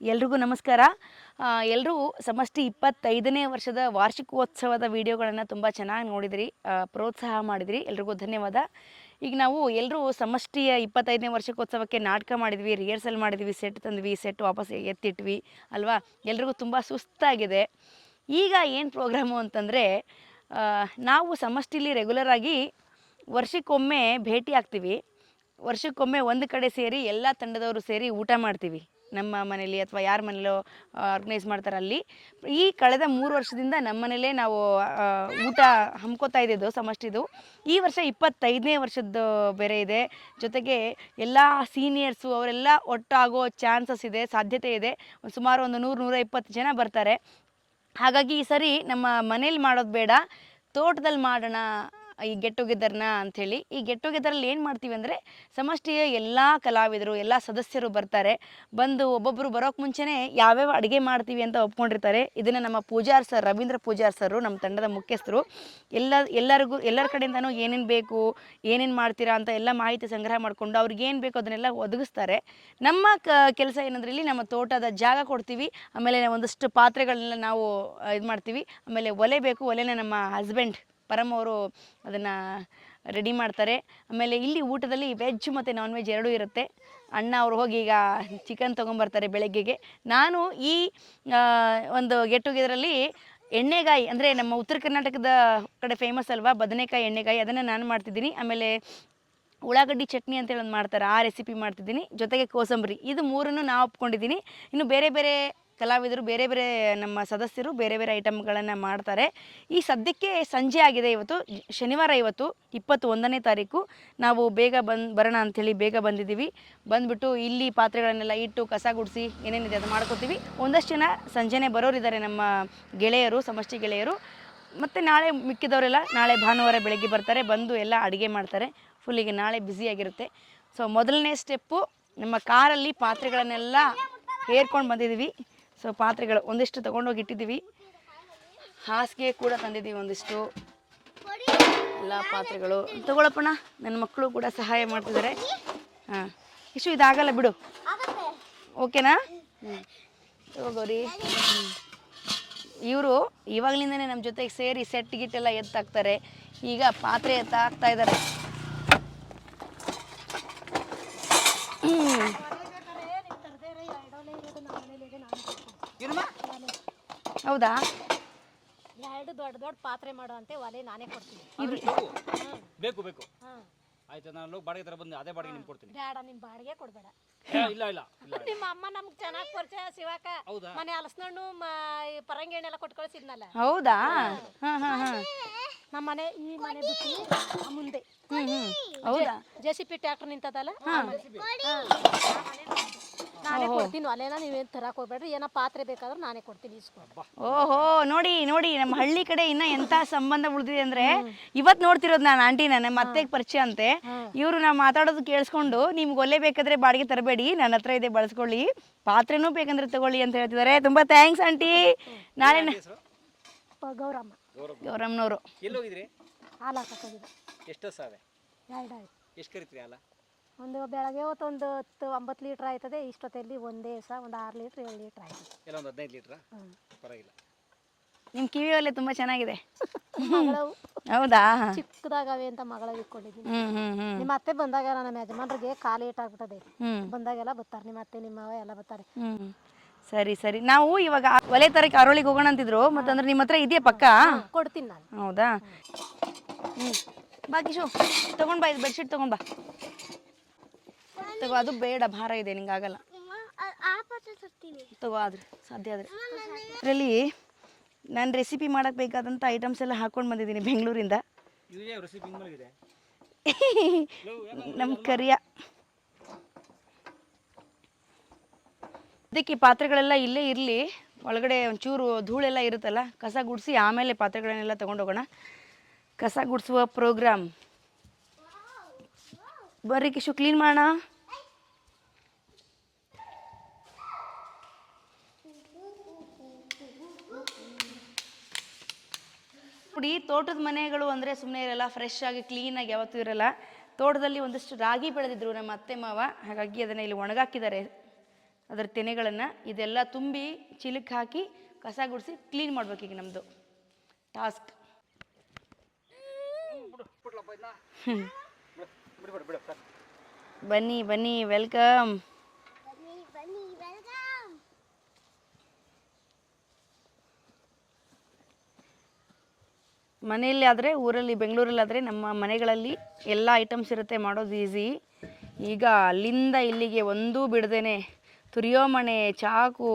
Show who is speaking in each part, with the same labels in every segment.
Speaker 1: ಎಲ್ರಿಗೂ ನಮಸ್ಕಾರ. ಎಲ್ಲರೂ ಸಮಷ್ಟಿ ಇಪ್ಪತ್ತೈದನೇ ವರ್ಷದ ವಾರ್ಷಿಕೋತ್ಸವದ ವಿಡಿಯೋಗಳನ್ನು ತುಂಬ ಚೆನ್ನಾಗಿ ನೋಡಿದಿರಿ ಪ್ರೋತ್ಸಾಹ ಮಾಡಿದಿರಿ, ಎಲ್ರಿಗೂ ಧನ್ಯವಾದ. ಈಗ ನಾವು ಎಲ್ಲರೂ ಸಮಷ್ಟಿಯ ಇಪ್ಪತ್ತೈದನೇ ವರ್ಷಕ್ಕೋತ್ಸವಕ್ಕೆ ನಾಟಕ ಮಾಡಿದ್ವಿ ರಿಹರ್ಸಲ್ ಮಾಡಿದ್ವಿ ಸೆಟ್ ತಂದ್ವಿ ಸೆಟ್ ವಾಪಸ್ ಎತ್ತಿಟ್ವಿ, ಅಲ್ವಾ? ಎಲ್ರಿಗೂ ತುಂಬ ಸುಸ್ತಾಗಿದೆ. ಈಗ ಏನು ಪ್ರೋಗ್ರಾಮು ಅಂತಂದರೆ ನಾವು ಸಮಷ್ಟಿಲಿ ರೆಗ್ಯುಲರ್ ಆಗಿ ವರ್ಷಕ್ಕೊಮ್ಮೆ ಭೇಟಿ ಆಗ್ತೀವಿ. ವರ್ಷಕ್ಕೊಮ್ಮೆ ಒಂದು ಕಡೆ ಸೇರಿ ಎಲ್ಲ ತಂಡದವರು ಸೇರಿ ಊಟ ಮಾಡ್ತೀವಿ. ನಮ್ಮ ಮನೇಲಿ ಅಥವಾ ಯಾರ ಮನೇಲೋ ಆರ್ಗನೈಸ್ ಮಾಡ್ತಾರೆ ಅಲ್ಲಿ ಈ ಕಳೆದ ಮೂರು ವರ್ಷದಿಂದ ನಮ್ಮ ಮನೇಲೇ ನಾವು ಊಟ ಹಮ್ಕೋತಾ ಇದ್ದಿದ್ದು ಸಮಷ್ಟಿದು ಈ ವರ್ಷ ಇಪ್ಪತ್ತೈದನೇ ವರ್ಷದ್ದು ಬೇರೆ ಇದೆ. ಜೊತೆಗೆ ಎಲ್ಲ ಸೀನಿಯರ್ಸು ಅವರೆಲ್ಲ ಒಟ್ಟಾಗೋ ಚಾನ್ಸಸ್ ಇದೆ, ಸಾಧ್ಯತೆ ಇದೆ. ಸುಮಾರು ಒಂದು ನೂರು, ನೂರ ಇಪ್ಪತ್ತು ಜನ ಬರ್ತಾರೆ. ಹಾಗಾಗಿ ಈ ಸರಿ ನಮ್ಮ ಮನೇಲಿ ಮಾಡೋದು ಬೇಡ. ತೋಟದಲ್ಲಿ ಮಾಡೋಣ ಈ ಗೆಟ್ ಟುಗೆದರ್ನ ಅಂಥೇಳಿ, ಈ ಗೆಟ್ ಟುಗೆದರಲ್ಲಿ ಏನು ಮಾಡ್ತೀವಿ ಅಂದರೆ ಸಮಷ್ಟಿಯ ಎಲ್ಲ ಕಲಾವಿದರು, ಎಲ್ಲ ಸದಸ್ಯರು ಬರ್ತಾರೆ. ಬಂದು ಒಬ್ಬೊಬ್ಬರು ಬರೋಕ್ಕೆ ಮುಂಚೆನೇ ಯಾವ್ಯಾವ ಅಡುಗೆ ಮಾಡ್ತೀವಿ ಅಂತ ಒಪ್ಕೊಂಡಿರ್ತಾರೆ. ಇದನ್ನು ನಮ್ಮ ಪೂಜಾರ್ ಸರ್, ರವೀಂದ್ರ ಪೂಜಾರ್ ಸರ್ ನಮ್ಮ ತಂಡದ ಮುಖ್ಯಸ್ಥರು, ಎಲ್ಲ, ಎಲ್ಲರಿಗೂ, ಎಲ್ಲರ ಕಡೆಯಿಂದನೂ ಏನೇನು ಬೇಕು, ಏನೇನು ಮಾಡ್ತೀರಾ ಅಂತ ಎಲ್ಲ ಮಾಹಿತಿ ಸಂಗ್ರಹ ಮಾಡಿಕೊಂಡು ಅವ್ರಿಗೆ ಏನು ಬೇಕು ಅದನ್ನೆಲ್ಲ ಒದಗಿಸ್ತಾರೆ. ನಮ್ಮ ಕ, ಕೆಲಸ ಏನಂದ್ರೆ ಇಲ್ಲಿ ನಮ್ಮ ತೋಟದ ಜಾಗ ಕೊಡ್ತೀವಿ. ಆಮೇಲೆ ಒಂದಷ್ಟು ಪಾತ್ರೆಗಳನ್ನೆಲ್ಲ ನಾವು ಇದು ಮಾಡ್ತೀವಿ ಆಮೇಲೆ ಒಲೆ ಬೇಕು, ಒಲೆನ ನಮ್ಮ ಹಸ್ಬೆಂಡ್ ಪರಮ್ ಅವರು ಅದನ್ನು ರೆಡಿ ಮಾಡ್ತಾರೆ. ಆಮೇಲೆ ಇಲ್ಲಿ ಊಟದಲ್ಲಿ ವೆಜ್ ಮತ್ತು ನಾನ್ ವೆಜ್ ಎರಡೂ ಇರುತ್ತೆ. ಅಣ್ಣ ಅವರು ಹೋಗಿ ಈಗ ಚಿಕನ್ ತೊಗೊಂಬರ್ತಾರೆ ಬೆಳಗ್ಗೆಗೆ. ನಾನು ಈ ಒಂದು ಗೆಟ್ ಟುಗೆದರಲ್ಲಿ ಎಣ್ಣೆಗಾಯಿ ಅಂದರೆ ನಮ್ಮ ಉತ್ತರ ಕರ್ನಾಟಕದ ಕಡೆ ಫೇಮಸ್ ಅಲ್ವಾ? ಬದನೆಕಾಯಿ, ಎಣ್ಣೆಗಾಯಿ ಅದನ್ನು ನಾನು ಮಾಡ್ತಿದ್ದೀನಿ. ಆಮೇಲೆ ಉಳ್ಳಾಗಡ್ಡಿ ಚಟ್ನಿ ಅಂತೇಳಿ ಒಂದು ಮಾಡ್ತಾರೆ. ಆ ರೆಸಿಪಿ ಮಾಡ್ತಿದ್ದೀನಿ. ಜೊತೆಗೆ ಕೋಸಂಬರಿ. ಇದು ಮೂರನ್ನು ನಾವು ಒಪ್ಕೊಂಡಿದ್ದೀನಿ. ಇನ್ನು ಬೇರೆ ಬೇರೆ ಕಲಾವಿದರು ಬೇರೆ ಬೇರೆ ನಮ್ಮ ಸದಸ್ಯರು ಬೇರೆ ಬೇರೆ ಐಟಮ್ಗಳನ್ನು ಮಾಡ್ತಾರೆ. ಈ ಸದ್ಯಕ್ಕೆ ಸಂಜೆ ಆಗಿದೆ ಇವತ್ತು, ಶನಿವಾರ ಇವತ್ತು ಇಪ್ಪತ್ತು ಒಂದನೇ ತಾರೀಕು. ನಾವು ಬೇಗ ಬಂದು, ಬರೋಣ ಅಂಥೇಳಿ ಬೇಗ ಬಂದಿದ್ದೀವಿ. ಬಂದುಬಿಟ್ಟು ಇಲ್ಲಿ ಪಾತ್ರೆಗಳನ್ನೆಲ್ಲ ಇಟ್ಟು ಕಸ ಗುಡಿಸಿ ಏನೇನಿದೆ ಅದು ಮಾಡ್ಕೋತೀವಿ. ಒಂದಷ್ಟು ಜನ ಸಂಜೆನೇ ಬರೋರಿದ್ದಾರೆ ನಮ್ಮ ಗೆಳೆಯರು, ಸಮಷ್ಟಿ ಗೆಳೆಯರು. ಮತ್ತು ನಾಳೆ ಮಿಕ್ಕಿದವರೆಲ್ಲ ನಾಳೆ ಭಾನುವಾರ ಬೆಳಗ್ಗೆ ಬರ್ತಾರೆ, ಬಂದು ಎಲ್ಲ ಅಡುಗೆ ಮಾಡ್ತಾರೆ. ಫುಲ್ಲಿಗೆ ನಾಳೆ ಬ್ಯುಸಿಯಾಗಿರುತ್ತೆ ಸೊ ಮೊದಲನೇ ಸ್ಟೆಪ್ಪು ನಮ್ಮ ಕಾರಲ್ಲಿ ಪಾತ್ರೆಗಳನ್ನೆಲ್ಲ ಹೇರ್ಕೊಂಡು ಬಂದಿದ್ದೀವಿ. ಸೊ ಪಾತ್ರೆಗಳು ಒಂದಿಷ್ಟು ತೊಗೊಂಡೋಗಿ ಇಟ್ಟಿದ್ದೀವಿ. ಹಾಸಿಗೆ ಕೂಡ ತಂದಿದ್ದೀವಿ ಒಂದಿಷ್ಟು. ಎಲ್ಲ ಪಾತ್ರೆಗಳು. ತಗೊಳಪ್ಪಣ ನನ್ನ ಮಕ್ಕಳು ಕೂಡ ಸಹಾಯ ಮಾಡ್ತಿದ್ದಾರೆ. ಹಾಂ ಇಷ್ಟು ಇದಾಗಲ್ಲ ಬಿಡು. ಓಕೆನಾ? ಹ್ಞೂ ತಗೋರಿ ಇವರು ಇವಾಗಲಿಂದನೇ ನಮ್ಮ ಜೊತೆಗೆ ಸೇರಿ ಸೆಟ್ ಗಿಟ್ಟೆಲ್ಲ ಎತ್ತಾಕ್ತಾರೆ. ಈಗ ಪಾತ್ರೆ ಎತ್ತಾಕ್ತಾ ಇದ್ದಾರೆ. ಹೌದಾ?
Speaker 2: ಎರಡು ದೊಡ್ಡ ದೊಡ್ಡ ಪಾತ್ರೆ ಮಾಡುವಂತೆ ಒಲೆ ನಾನೇ ಕೊಡ್ತೀನಿ.
Speaker 3: ಬೇಕು ಬೇಕು. ಆಯ್ತು ನಾನು ಬಾಡಿಗೆ ತರ ಬಂದು ಅದೇ ಬಾಡಿಗೆ ನಿಮ್ಗೆ ಕೊಡ್ತೀನಿ.
Speaker 2: ಬೇಡ ನಿಮ್ ಬಾಡಿಗೆ ಕೊಡ್ಬೇಡ.
Speaker 3: ಇಲ್ಲ ಇಲ್ಲ
Speaker 2: ನಿಮ್ಮ ಅಮ್ಮ ನಮ್ಗೆ ಚೆನ್ನಾಗಿ ಪರಿಚಯ ಶಿವಾಕ.
Speaker 3: ಹೌದಾ?
Speaker 2: ಮನೆ ಹಲಸಿನಣ್ಣು ಪರಂಗಿ ಹಣ್ಣೆಲ್ಲ ಕೊಟ್ಟು ಕಳಿಸಿದ್ನಲ್ಲ
Speaker 1: ಹೌದಾ? ಹಾಂ. ಹಾಂ ಹಾಂ
Speaker 2: ನಮ್ಮ ಮನೆ ಈ ಮನೆ ಬಿಟ್ಟು ಮುಂದೆ.
Speaker 1: ಹೌದಾ?
Speaker 2: ಜೆ ಸಿ ಪಿ ಟ್ಯಾಕ್ಟರ್ ನಿಂತದಲ್ಲ? ಹಾ. ನಾನೇ ಕೊಡ್ತೀನಿ ಅಲ್ಲೇನ ನೀವೇನು ತರಕ್ ಹೋಗ್ಬೇಡ್ರಿ ಏನೋ ಪಾತ್ರೆ ಬೇಕಾದ್ರೆ ನಾನೇ ಕೊಡ್ತೀನಿ ಇಸ್ಕೊಡ್ರಿ
Speaker 1: ಓಹೋ ನೋಡಿ ನೋಡಿ ನಮ್ಮ ಹಳ್ಳಿ ಕಡೆ ಇನ್ನ ಎಂತ ಸಂಬಂಧ ಉಳಿದಿದೆ ಅಂದ್ರೆ ಇವತ್ ನೋಡ್ತಿರೋದು ನಾನು ಆಂಟಿ ನನ್ನ ಮತ್ತೆ ಪರಿಚಯ ಅಂತೆ. ಇವರು ನಾ ಮಾತಾಡೋದು ಕೇಳಿಸ್ಕೊಂಡು ನಿಮ್ಗೆ ಒಲೆ ಬೇಕಾದ್ರೆ ಬಾಡಿಗೆ ತರಬೇಡಿ ನನ್ನ ಹತ್ರ ಇದೆ ಬಳಸ್ಕೊಳ್ಳಿ. ಪಾತ್ರೆನೂ ಬೇಕಂದ್ರೆ ತಗೊಳ್ಳಿ ಅಂತ ಹೇಳ್ತಿದ್ದಾರೆ. ತುಂಬಾ ಥ್ಯಾಂಕ್ಸ್ ಆಂಟಿ. ನಾಳೆ
Speaker 2: ಗೌರಮ್ಮ.
Speaker 1: ಗೌರಮ್ಮನವರು.
Speaker 3: ಎಲ್ಲಿ ಹೋಗಿದ್ರಿ?
Speaker 2: ಹಾಲು ಹಾಕೋಗಿದೆ
Speaker 3: ಎಷ್ಟು ಸಾವಿರ
Speaker 2: ಎರಡು ಆಯ್ತು.
Speaker 3: ಎಷ್ಟು ಕರಿತೀರಿ ಅಲ್ಲ
Speaker 2: ಒಂದು ಬೆಳಗ್ಗೆ ಹೊತ್ತು ಒಂದು ಹತ್ತು ಒಂಬತ್ತು ಲೀಟ್ರ್ ಆಯ್ತದೆ. ಇಷ್ಟೊತ್ತಲ್ಲಿ ಒಂದೇ ಸಹ ಒಂದು ಆರು ಲೀಟ್ರ್ ಏಳು ಲೀಟ್ರ್ ಆಯ್ತದೆ
Speaker 3: ಎಲ್ಲ ಒಂದು ಹದಿನೈದು ಲೀಟ್ರಾ? ಪರವಾಗಿಲ್ಲ.
Speaker 1: ನಿಮ್ ಕಿವಿ ಒಲೆ ತುಂಬಾ ಚೆನ್ನಾಗಿದೆ.
Speaker 2: ಮಗಳವು
Speaker 1: ಹೌದಾ?
Speaker 2: ಚಿಕ್ಕದಾಗವೆ ಅಂತ ಮಗಳ ಇಟ್ಕೊಂಡಿದ್ದೀನಿ. ನಿಮ್ಮ ಅತ್ತೆ ಬಂದಾಗ ನಮ್ಮ ಯಜಮಾನ್ರಿಗೆ ಖಾಲಿ ಇಟ್ಟಾಗ್ಬಿಟ್ಟದೆ
Speaker 1: ಹ್ಮ್.
Speaker 2: ಬಂದಾಗೆಲ್ಲ ಬರ್ತಾರೆ ನಿಮ್ಮ ಅತ್ತೆ ನಿಮ್ಮವ ಎಲ್ಲ ಬರ್ತಾರೆ.
Speaker 1: ಹ್ಮ್. ಸರಿ ಸರಿ. ನಾವು ಇವಾಗ ಒಲೆ ತರಕ್ಕೆ ಅರಳಿಗೆ ಹೋಗೋಣ ಅಂತಿದ್ರು. ಮತ್ತಂದ್ರೆ ನಿಮ್ಮ ಹತ್ರ ಇದೆಯಾ ಪಕ್ಕ?
Speaker 2: ಕೊಡ್ತೀನಿ ನಾನು.
Speaker 1: ಹೌದಾ? ಹ್ಞೂ ಬಾ ಕಿಶು ತಗೊಂಡ್ ಬಾ ಇದು ಬೆಡ್ಶೀಟ್ ತಗೊಂಡ್ ಬಾ. ತಗೋ ಅದು ಬೇಡ ಭಾರ ಇದೆ ನಿಂಗೆ ಆಗಲ್ಲ. ತಗೋ ಆದ್ರೆ ಸಾಧ್ಯ ಆದ್ರೆ. ಅದರಲ್ಲಿ ನಾನು ರೆಸಿಪಿ ಮಾಡಕ್ಕೆ ಬೇಕಾದಂಥ ಐಟಮ್ಸ್ ಎಲ್ಲ ಹಾಕೊಂಡು ಬಂದಿದ್ದೀನಿ ಬೆಂಗಳೂರಿಂದ. ನಮ್ಮ ಕರಿಯ. ಅದಕ್ಕೆ ಪಾತ್ರೆಗಳೆಲ್ಲ ಇಲ್ಲೇ ಇರಲಿ ಒಳಗಡೆ ಒಂಚೂರು ಧೂಳೆಲ್ಲ ಇರುತ್ತಲ್ಲ ಕಸ ಗುಡಿಸಿ ಆಮೇಲೆ ಪಾತ್ರೆಗಳನ್ನೆಲ್ಲ ತಗೊಂಡೋಗೋಣ ಕಸ ಗುಡಿಸುವ ಪ್ರೋಗ್ರಾಮ್ ಬರ್ರಿ ಕಿಶು ಕ್ಲೀನ್ ಮಾಡೋಣ. ನೋಡಿ ತೋಟದ ಮನೆಗಳು ಅಂದರೆ ಸುಮ್ಮನೆ ಇರಲ್ಲ ಫ್ರೆಶ್ ಆಗಿ ಕ್ಲೀನಾಗಿ ಯಾವತ್ತೂ ಇರಲ್ಲ. ತೋಟದಲ್ಲಿ ಒಂದಷ್ಟು ರಾಗಿ ಬೆಳೆದಿದ್ರು ನಮ್ಮ ಅತ್ತೆ ಮಾವ ಹಾಗಾಗಿ ಅದನ್ನು ಇಲ್ಲಿ ಒಣಗಾಕಿದ್ದಾರೆ. ಅದರ ತೆನೆಗಳನ್ನು ಇದೆಲ್ಲ ತುಂಬಿ ಚೀಲಕ್ಕೆ ಹಾಕಿ ಕಸ ಗುಡಿಸಿ ಕ್ಲೀನ್ ಮಾಡ್ಬೇಕು ಈಗ ನಮ್ಮದು ಟಾಸ್ಕ್ ಬನ್ನಿ ಬನ್ನಿ ವೆಲ್ಕಮ್ ಮನೆಯಲ್ಲಿ ಆದರೆ ಊರಲ್ಲಿ ಬೆಂಗಳೂರಲ್ಲಿ ಆದರೆ ನಮ್ಮ ಮನೆಗಳಲ್ಲಿ ಎಲ್ಲ ಐಟಮ್ಸ್ ಇರುತ್ತೆ, ಮಾಡೋದು ಈಸಿ ಈಗ ಅಲ್ಲಿಂದ ಇಲ್ಲಿಗೆ ಒಂದೂ ಬಿಡದೇನೆ, ತುರಿಯೋ ಮಣೆ, ಚಾಕು,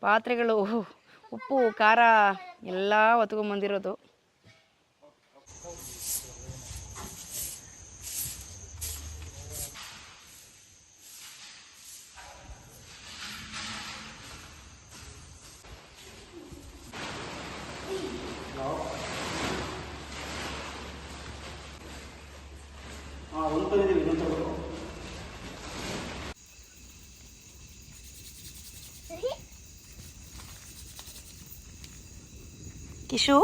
Speaker 1: ಪಾತ್ರೆಗಳು, ಉಪ್ಪು, ಖಾರ, ಎಲ್ಲ ಹೊತ್ಕೊಂಬಂದಿರೋದು ಕಿಶು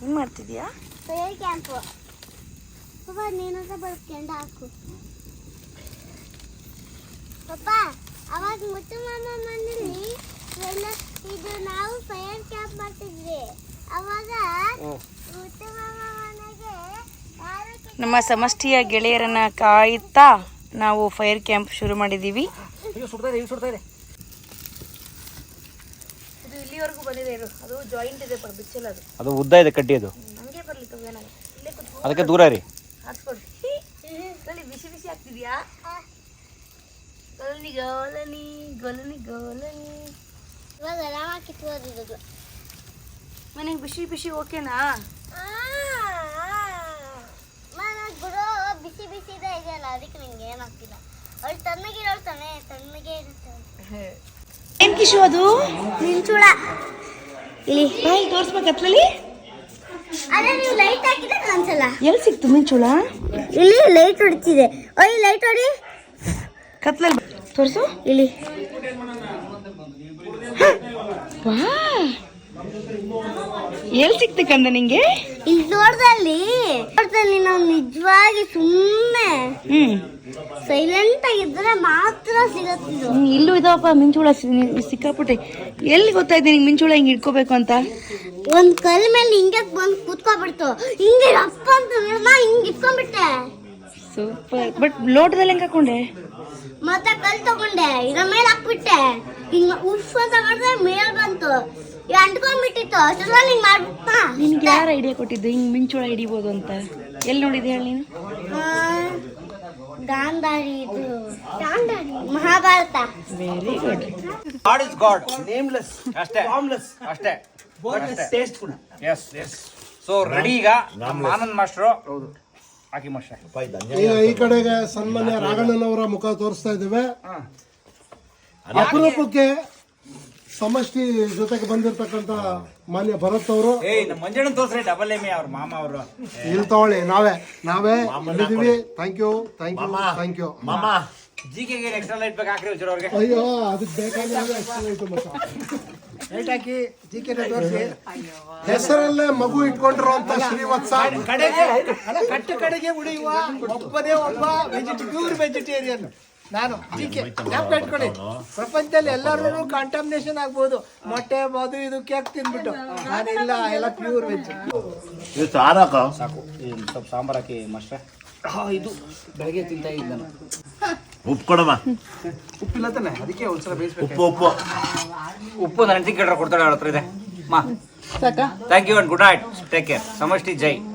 Speaker 1: ಏನು ಮಾಡ್ತಿದ್ಯಾ?
Speaker 4: ಫೇರ್ ಕ್ಯಾಂಪು ಪಪ್ಪ ನೀನಂತ ಬರ್ಕೊಂಡು ಹಾಕು. ಪಪ್ಪ ಅವಾಗ ಮುತ್ತು ಮಾಮ ಮನೇಲಿ ಎಲ್ಲ ಇದು ನಾವು ಫೈರ್ ಕ್ಯಾಂಪ್ ಮಾಡ್ತಿದ್ವಿ. ಅವಾಗ ಮುತ್ತು ಮಾಮ ಮನೆಗೆ
Speaker 1: ನಮ್ಮ ಸಮಷ್ಟಿಯ ಗೆಳೆಯರನ್ನ ಕಾಯುತ್ತಾ ನಾವು ಫೈರ್ ಕ್ಯಾಂಪ್ ಶುರು ಮಾಡಿದ್ದೀವಿ.
Speaker 3: ಸುಡ್ತಾ ಇದೆ ಸುಡ್ತಾ ಇದೆ
Speaker 1: ಇದು. ಇಲ್ಲಿವರೆಗೂ ಬಂದಿದೆ ಇದು. ಅದು ಜಾಯಿಂಟ್ ಇದೆ ಬಿಚ್ಚಲ್ಲ ಅದು.
Speaker 3: ಅದು ಉದ್ದ ಇದೆ ಕಡ್ಡಿ ಅದು?
Speaker 1: ಹಂಗೆ ಬರ್ಲಿ ಇಲ್ಲೇ ಕುತ್ಕೊ.
Speaker 3: ಅದಕ್ಕೆ ದೂರ ರೀ
Speaker 1: ಹಾಕ್ಸ್ಕೊಡಿ ಹೇಳಿ ಬಿಸಿ ಬಿಸಿ ಆಗ್ತಿದ್ಯಾ? ಗೊಲನಿ ಗೋಲನಿ ಗೊಲನಿ ಗೋಲನಿ.
Speaker 4: ಇವಾಗ ಆರಾಮ ಕಿತ್ಕೋದಿರೋದು
Speaker 1: ಮನೆಗೆ ಬಿಸಿ ಬಿಸಿ ಓಕೆನಾ?
Speaker 4: ಗುರು ಬಿಸಿ ಬಿಸಿ ಇದೆ ಇದೆಯಲ್ಲ ಅದಕ್ಕೆ ನಿಂಗೆ ಏನಾಗ್ತಿಲ್ಲ ಅವಳು ತಣ್ಣಗಿರೋಳು ತಾನೆ ತಣ್ಣಗೆ ಇರುತ್ತೆ.
Speaker 1: ಕಿಶು ಅದು
Speaker 4: ಮಿಂಚುಳ
Speaker 1: ಇಲ್ಲಿ ಬಾಯಿ ತೋರಿಸ್ಬೇಕು ಹತ್ಲಲ್ಲಿ.
Speaker 4: ಅದೇ ನೀವು ಲೈಟ್ ಹಾಕಿದ್ರೆ ಕಾಣಿಸಲ್ಲ.
Speaker 1: ಎಲ್ಲಿ ಸಿಕ್ತು ಮಿಂಚುಳ?
Speaker 4: ಇಲ್ಲಿ ಲೈಟ್ ಹೊಡಿತಿದೆ. ಓಯ್ ಲೈಟ್ ಹೊಡಿ.
Speaker 1: ಕತ್ಲಲ್ಲಿ ತೋರಿಸು.
Speaker 4: ಇಲ್ಲಿ.
Speaker 1: ವಾ ಎಲ್ಲಿ ಸಿಕ್ತು ಕಂದ ನಿಂಗೆ?
Speaker 4: ಇಲ್ಲಿ ನೋಡ್ದಲ್ಲಿ ನೋಡ್ದಲ್ಲಿ ನಾವು ನಿಜವಾಗಿ ಸುಮ್ಮನೆ
Speaker 1: ಹ್ಮ್.
Speaker 4: ಸೈಲೆಂಟ್ ಆಗಿದ್ರೆ ಮಾತ್ರ ಸಿಗುತ್ತೆ
Speaker 1: ಹ್ಮ್, ಇಲ್ಲೂ ಇದಾವಪ್ಪ ಮಿಂಚುಳ ಸಿಕ್ಕಾಪಟ್ಟೆ. ಎಲ್ಲಿ ಗೊತ್ತಾಯ್ತು ನಿಂಗೆ ಮಿಂಚುಳ ಹಿಂಗೆ ಇಟ್ಕೋಬೇಕು ಅಂತ?
Speaker 4: ಒಂದ್ ಕಲ್ ಮೇಲೆ ಹಿಂಗೆ ಬಂದು ಕೂತ್ಕೊಬಿಡ್ತು. ಹಿಂಗೆ ಅಪ್ಪ ಅಂತ ನಾ ಹಿಂಗೆ ಇಟ್ಕೊಂಡ್ಬಿಟ್ಟೆ.
Speaker 1: ಸೂಪರ್. ಬಟ್ ಲೋಟದಲ್ಲಿ ಹೆಂಗೆ ಹಾಕೊಂಡೆ?
Speaker 4: ಮತ್ತೆ ಕಲ್ ತಗೊಂಡೆ ಇದ್ರ ಮೇಲೆ ಹಾಕ್ಬಿಟ್ಟೆ. ಹಿಂಗ ಉಫ್ ಅಂತ ಮಾಡಿದ್ರೆ ಮೇಲ್ ಬಂತು. ಅಂಟ್ಕೊಂಡ್ಬಿಟ್ಟಿತ್ತು. ಅಷ್ಟರಲ್ಲಿ ಹಿಂಗ್ ಮಾಡ್ಬಿಟ್ಟ
Speaker 1: ನಿನ್ಗೆ ಯಾರು ಐಡಿಯಾ ಕೊಟ್ಟಿದ್ದು? ಹಿಂಗೆ ಮಿಂಚುಳ ಹಿಡಿಬೋದು ಅಂತ. ಎಲ್ಲಿ ನೋಡಿದ್ದೆ ಹೇಳಿ ನೀನು?
Speaker 4: ಗಾಂಧಾರಿ ಇದು. Mahabharata.
Speaker 1: Very good
Speaker 3: god is god nameless ಅಷ್ಟೇ. ಅಷ್ಟೇ. ಟೇಸ್ಟ್ ಕೂಡ ಎಸ್ ಎಸ್ ಸೊ ರೆಡಿ ಈಗ ನಮ್ಮ ಆನಂದ್ ಮಾಸ್ಟ್ರು ಹೌದು ಹಾಕಿ ಮಾಸ್ಟರ್
Speaker 5: ಈಗ ಈ ಕಡೆಗೆ ಸನ್ಮಾನ್ಯ ರಾಘಣ್ಣನವರ ಮುಖ ತೋರಿಸ್ತಾ ಇದ್ದೇವೆ. ಅಪರೂಪಕ್ಕೆ ಸಮಷ್ಟಿ ಜೊತೆಗೆ ಬಂದಿರತಕ್ಕಂತ ಮಾನ್ಯ ಭರತ್ ಅವರು.
Speaker 3: ಏಯ್ ನಮ್ಮ ಮಂಜಣ್ಣನ್ ತೋರ್ಸ್ರಿ ಡಬಲ್ ಎಂ ಅವ್ರ ಮಾಮ ಅವರು.
Speaker 5: ಇಲ್ಲಿ ತಗೊಳ್ಳಿ ನಾವೇ ನಾವೇ ಬಂದಿದೀವಿ thank you thank you thank you
Speaker 3: G K extra light ಬೇಕು ಹಾಕ್ರಿ ಹುಚ್ಚರ್ ಅವ್ರಿಗೆ?
Speaker 5: ಅಯ್ಯೋ ಅದಕ್ಕೆ ಬೇಕಾಗಿರೋದು ಅಷ್ಟೇ ಆಯ್ತು ಮಚ್ಚ. ಹೆಸರಲ್ಲೇ ಮಗು ಇಟ್ಕೊಂಡಿರುವಂತ ಶ್ರೀವತ್ಸ.
Speaker 6: ಕಡೆಗೆ ಅಲ್ಲ ಕಟ್ಟು ಕಡೆಗೆ ಉಳಿಯುವ ಒಬ್ಬನೇ ಒಬ್ಬ ವೆಜಿಟ ಪ್ಯೂರ್ ವೆಜಿಟೇರಿಯನ್ ನಾನು ಜಿಕೆ ಜ್ಞಾಪಕ ಇಟ್ಕೊಳ್ಳಿ ಪ್ರಪಂಚದಲ್ಲಿ ಎಲ್ಲರೂ ಕಾಂಟಾಮಿನೇಷನ್ ಆಗ್ಬೋದು. ಮೊಟ್ಟೆ ಅದು ಇದು ಕೇಕ್ ತಿನ್ಬಿಟ್ಟು ನಾನಿಲ್ಲ ಎಲ್ಲ ಪ್ಯೂರ್ ವೆಜ್
Speaker 3: ಸಾಕು. ಇನ್ನು ಸ್ವಲ್ಪ ಸಾಂಬಾರ್ ಹಾಕಿ ಮಾಸ್ಟ್ರೆ. ಇದು ಬೆಳಗ್ಗೆ ತಿಂತಾ ಇದ್ದ ನಾನು.
Speaker 7: ಉಪ್ಪು ಕೊಡಮ್ಮ
Speaker 3: ಉಪ್ಪಿಲ್ಲ ತಾನೆ? ಅದಕ್ಕೆ ಒಂದ್ಸಲ ಬೇಯಿಸ್ಬೇಕು.
Speaker 7: ಉಪ್ಪು ಉಪ್ಪು.
Speaker 3: ಉಪ್ಪು ನನ್ನ ಟಿಕೆಟ್ ಕೇಳ್ರೆ ಕೊಡ್ತಾಳೆ ಅವ್ರ ಹತ್ರ ಇದೆ. ಮಾ. Thank you and good night take care Samashti Jai.